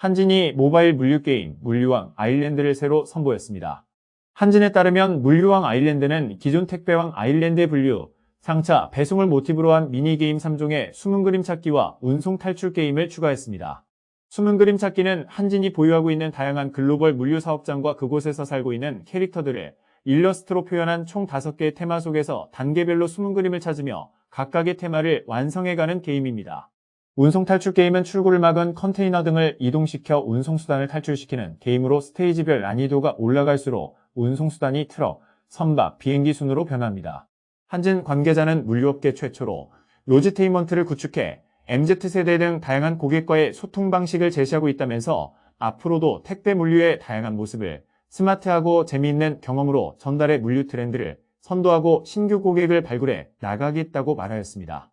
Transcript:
한진이 모바일 물류게임 물류왕 아일랜드를 새로 선보였습니다. 한진에 따르면 물류왕 아일랜드는 기존 택배왕 아일랜드의 분류, 상차, 배송을 모티브로 한 미니게임 3종의 숨은 그림 찾기와 운송 탈출 게임을 추가했습니다. 숨은 그림 찾기는 한진이 보유하고 있는 다양한 글로벌 물류 사업장과 그곳에서 살고 있는 캐릭터들을 일러스트로 표현한 총 5개의 테마 속에서 단계별로 숨은 그림을 찾으며 각각의 테마를 완성해가는 게임입니다. 운송 탈출 게임은 출구를 막은 컨테이너 등을 이동시켜 운송수단을 탈출시키는 게임으로 스테이지별 난이도가 올라갈수록 운송수단이 트럭, 선박, 비행기 순으로 변합니다. 한진 관계자는 물류업계 최초로 로지테이먼트를 구축해 MZ세대 등 다양한 고객과의 소통 방식을 제시하고 있다면서 앞으로도 택배 물류의 다양한 모습을 스마트하고 재미있는 경험으로 전달해 물류 트렌드를 선도하고 신규 고객을 발굴해 나가겠다고 말하였습니다.